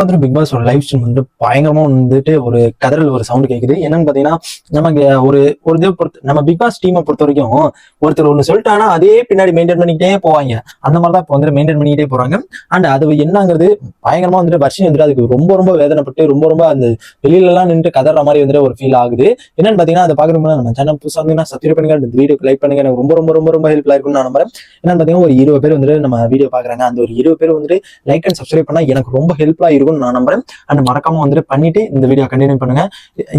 வந்துட்டு Bigg Boss ஒரு live stream வந்து பயங்கரமா வந்துட்டு ஒரு கதறல் ஒரு சவுண்ட் கேக்குது. என்னன்னு பாத்தீங்கன்னா நமக்கு ஒரு ஒரு இதை பொறுத்து நம்ம பிக் பாஸ் டீமை பொறுத்த வரைக்கும் ஒருத்தர் ஒன்று சொல்லிட்டாங்கன்னா அதே பின்னாடி மெயின்டைன் பண்ணிக்கிட்டே போவாங்க. அந்த மாதிரி தான் இப்போ வந்து மெயின்டைன் பண்ணிக்கிட்டே போறாங்க. அண்ட் அது என்னங்கிறது பயங்கரமா வந்துட்டு வருஷம் வந்துட்டு அதுக்கு ரொம்ப ரொம்ப வேதனைப்பட்டு ரொம்ப ரொம்ப அந்த வெளியில எல்லாம் நின்று கதற மாதிரி வந்துட்டு ஒரு ஃபீல் ஆகுது. என்னன்னு பாத்தீங்கன்னா அதை பாக்குறதுக்கு நம்ம சேனல் புதுசாக வந்து சப்ஸ்கிரைப் பண்ணுங்க. அந்த வீடியோக்கு லைக் பண்ணுங்க. எனக்கு ரொம்ப ரொம்ப ரொம்ப ரொம்ப ஹெல்ப்ஃபுல்லா இருக்கும்னு நான் நம்புறேன். என்னன்னு பாத்தீங்கன்னா ஒரு இருபது பேர் வந்துட்டு நம்ம வீடியோ பாக்குறாங்க. அந்த ஒரு இருபது பேர் வந்துட்டு லைக் அண்ட் சப்ஸ்கிரைப் பண்ணா எனக்கு ரொம்ப ஹெல்ப்ஃபுல்லா இருக்கும்னு நான் நம்புறேன். அண்ட் மறக்காம வந்துட்டு பண்ணிட்டு இந்த வீடியோ கண்டினியூ பண்ணுங்க.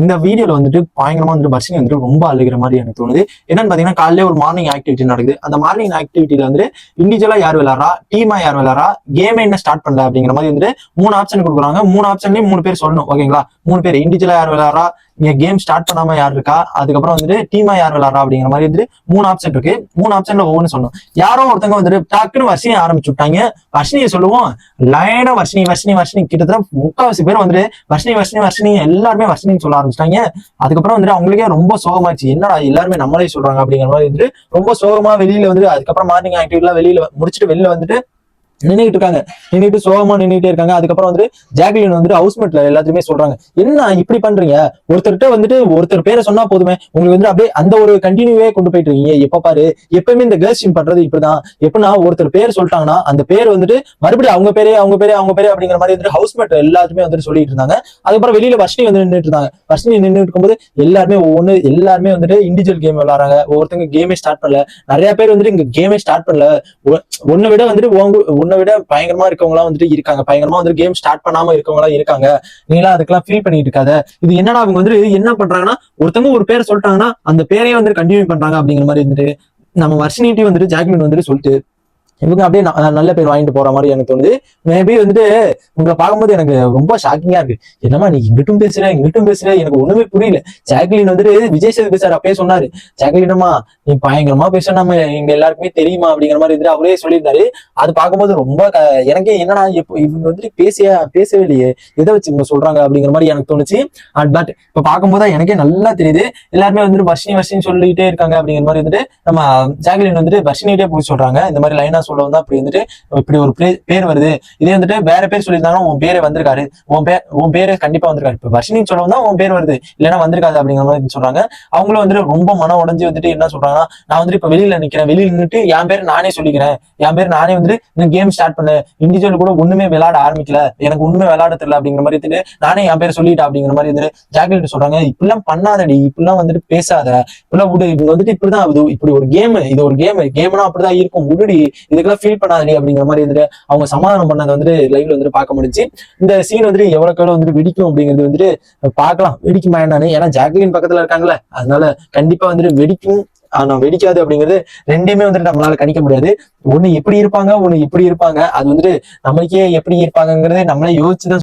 இந்த வீடியோல வந்துட்டு பயங்கரமா வந்துட்டு பஸ்ஸிங் வந்துட்டு ரொம்ப அழுகிற மாதிரி எனக்கு தோணுது. என்னன்னு பாத்தீங்கன்னா காலையில ஒரு மார்னிங் ஆக்டிவிட்டி நடக்குது. அந்த மார்னிங் ஆக்டிவிட்டியில வந்து இண்டிவிஜுவலா யார் விளையாடுறா? டீமா யார் விளாட்றா கேம் என்ன ஸ்டார்ட் பண்ணல அப்படிங்கிற மாதிரி வந்துட்டு மூணு ஆப்ஷன் கொடுக்குறாங்க. மூணு ஆப்ஷன்லயும் மூணு பேர் சொல்லணும். ஓகேங்களா மூணு பேர் இண்டிவிஜுவலா யார் விளாட்றா இங்க கேம் ஸ்டார்ட் பண்ணாம யார் இருக்கா? அதுக்கப்புறம் வந்துட்டு டீமா யார் விளாட்றா அப்படிங்கிற மாதிரி வந்துட்டு மூணு ஆப்ஷன் இருக்கு. மூணு ஆப்ஷன்ல ஒவ்வொன்னு சொல்லணும். யாரோ ஒருத்தங்க வந்துட்டு டக்குன்னு வர்ஷினி ஆரம்பிச்சு விட்டாங்க வர்ஷினியை சொல்லுவோம். லைனா வர்ஷினி வர்ஷினி வர்ஷினி. கிட்டத்தட்ட முக்காவசி பேர் வந்துட்டு வர்ஷினி வர்ஷினி வர்ஷினி எல்லாருமே வர்ஷினின்னு சொல்ல ஆரம்பிச்சிட்டாங்க. அதுக்கப்புறம் வந்துட்டு அவங்களுக்கே ரொம்ப சோகமாச்சு என்னடா எல்லாருமே நம்மளே சொல்றாங்க அப்படிங்கிற மாதிரி வந்துட்டு ரொம்ப சோகமா வெளியில வந்துட்டு அதுக்கப்புறம் மார்னிங் ஆக்டிவிட்டிலாம் வெளியில முடிச்சுட்டு வெளியில வந்துட்டு நின்றுட்டு இருக்காங்க. நின்றுட்டு சோகமா நின்றுட்டே இருக்காங்க. அதுக்கப்புறம் வந்துட்டு ஜாக்லின் வந்துட்டு ஹவுஸ்மேட்ல எல்லாத்தையுமே சொல்றாங்க. என்ன இப்படி பண்றீங்க? ஒருத்தர்கிட்ட வந்துட்டு ஒருத்தர் பேரை சொன்னா போதுமே. உங்களுக்கு வந்து அப்படியே அந்த ஒரு கண்டினியூவே கொண்டு போயிட்டு இருக்கீங்க. எப்ப பாரு எப்பவுமே இந்த கேர்ள்ஸ் டீம் பண்றது இப்படிதான். எப்படின்னா ஒருத்தர் பேர் சொல்லிட்டாங்கன்னா அந்த பேர் வந்துட்டு மறுபடியும் அவங்க பேரே அவங்க பேரே அவங்க பேரே அப்படிங்கிற மாதிரி வந்துட்டு ஹவுஸ்மேட் எல்லாருமே வந்துட்டு சொல்லிட்டு இருந்தாங்க. அதுக்கப்புறம் வெளியில வர்ஷினி வந்து நின்றுட்டு இருந்தாங்க. வர்ஷினி நின்றுட்டு இருக்கும்போது எல்லாருமே ஒவ்வொன்று எல்லாருமே வந்துட்டு இண்டிவிஜுவல் கேம் விளாடுறாங்க ஒவ்வொருத்தங்க கேமே ஸ்டார்ட் பண்ணல. நிறைய பேர் வந்துட்டு இங்க கேமே ஸ்டார்ட் பண்ணல. ஒ- விட வந்துட்டு உன்னை விட பயங்கரமா இருக்கவங்களாம் வந்துட்டு இருக்காங்க. பயங்கரமா வந்துட்டு கேம் ஸ்டார்ட் பண்ணாம இருக்கவங்களாம் இருக்காங்க. நீங்களா அதுக்கெல்லாம் ஃபீல் பண்ணிட்டு இருக்காத. இது என்னடா அவங்க வந்துட்டு என்ன பண்றாங்கன்னா ஒருத்தவங்க ஒரு பேரை சொல்லிட்டாங்கன்னா அந்த பேரையே வந்துட்டு கண்டினியூ பண்றாங்க அப்படிங்கிற மாதிரி வந்துட்டு நம்ம வர்ஷினிட்டி வந்துட்டு ஜாக்மின் வந்துட்டு சொல்லிட்டு இவங்க அப்படியே நல்ல பேர் வாங்கிட்டு போற மாதிரி எனக்கு தோணுது. மேபி வந்துட்டு உங்களை பார்க்கும்போது எனக்கு ரொம்ப ஷாக்கிங்கா இருக்கு. என்னமா நீ இங்கிட்டும் பேசுற இங்கிட்டும் பேசுற எனக்கு ஒண்ணுமே புரியல. ஜாக்லின் வந்துட்டு விஜய் சேதுபதி சார் அப்பயே சொன்னாரு. ஜாக்லினம்மா நீ பயங்கரமா பேச நம்ம எங்க எல்லாருக்குமே தெரியுமா அப்படிங்கிற மாதிரி இருந்துட்டு அவரே சொல்லியிருந்தாரு. அது பார்க்கும்போது ரொம்ப எனக்கே என்னடா இப்போ இவங்க வந்துட்டு பேசிய பேசவே இல்லையே. எதை வச்சு இவங்க சொல்றாங்க அப்படிங்கிற மாதிரி எனக்கு தோணுச்சு. Uh, பட் இப்ப பார்க்கும்போது எனக்கே நல்லா தெரியுது. எல்லாருமே வந்துட்டு வர்ஷினி வர்ஷினி சொல்லிட்டே இருக்காங்க அப்படிங்கிற மாதிரி வந்துட்டு நம்ம ஜாக்லின் வந்துட்டு வர்ஷினிட்டே போய் சொல்றாங்க. இந்த மாதிரி லைனா சொல்ல வந்து இப்படி வந்துட்டு இப்படி ஒரு பேர் வருது. இதே வந்துட்டு வேற பேர் சொல்லியிருந்தாங்கன்னா உன் பேரே வந்திருக்காரு. உன் பேர் உன் பேரு கண்டிப்பா வந்திருக்காரு. இப்ப வர்ஷினி சொல்லவும் தான் உன் பேர் வருது. இல்லைன்னா வந்திருக்காது அப்படிங்கிற மாதிரி சொல்றாங்க. அவங்களும் வந்துட்டு ரொம்ப மன உடஞ்சி வந்துட்டு என்ன சொல்றாங்கன்னா நான் வந்துட்டு இப்ப வெளியில நிக்கிறேன். வெளியில நின்னுட்டு என் பேர் நானே சொல்லிக்கிறேன். என் பேர் நானே வந்துட்டு இந்த கேம் ஸ்டார்ட் பண்ண. இண்டிவிஜுவல் கூட ஒண்ணுமே விளையாட ஆரம்பிக்கல. எனக்கு ஒண்ணுமே விளையாட தெரியல அப்படிங்கிற மாதிரி வந்துட்டு நானே என் பேர் சொல்லிட்டேன் அப்படிங்கிற மாதிரி வந்துட்டு ஜாக்லின் சொல்றாங்க. இப்படிலாம் பண்ணாதடி. இப்படிலாம் வந்துட்டு பேசாத. இப்படிலாம் விடு. இது வந்துட்டு இப்படிதான் இது இப்படி ஒரு கேம் இது ஒரு கேம் கேம்னா அப்படிதான் இருக்கும். விடுடி. இது இதுக்கெல்லாம் ஃபீல் பண்ணாதடி அப்படிங்கிற மாதிரி வந்துட்டு அவங்க சமாதானம் பண்ணதை வந்துட்டு லைவ்ல வந்துட்டு பார்க்க முடிஞ்சு இந்த சீன் வந்துட்டு எவ்வளவு எவ்வளவு வந்துட்டு வெடிக்கும் அப்படிங்கிறது வந்துட்டு பார்க்கலாம். வெடிக்குமா என்னன்னு ஏன்னா ஜாக்லின் பக்கத்துல இருக்காங்களே அதனால கண்டிப்பா வந்துட்டு வெடிக்கும். ஆனா வெடிக்காது அப்படிங்கிறது ரெண்டுமே வந்துட்டு நம்மளால கணிக்க முடியாது. ஒண்ணு எப்படி இருப்பாங்க ஒண்ணு இப்படி இருப்பாங்க அது வந்துட்டு நம்மளுக்கே எப்படி இருப்பாங்கிறது நம்மளே யோசிச்சுதான்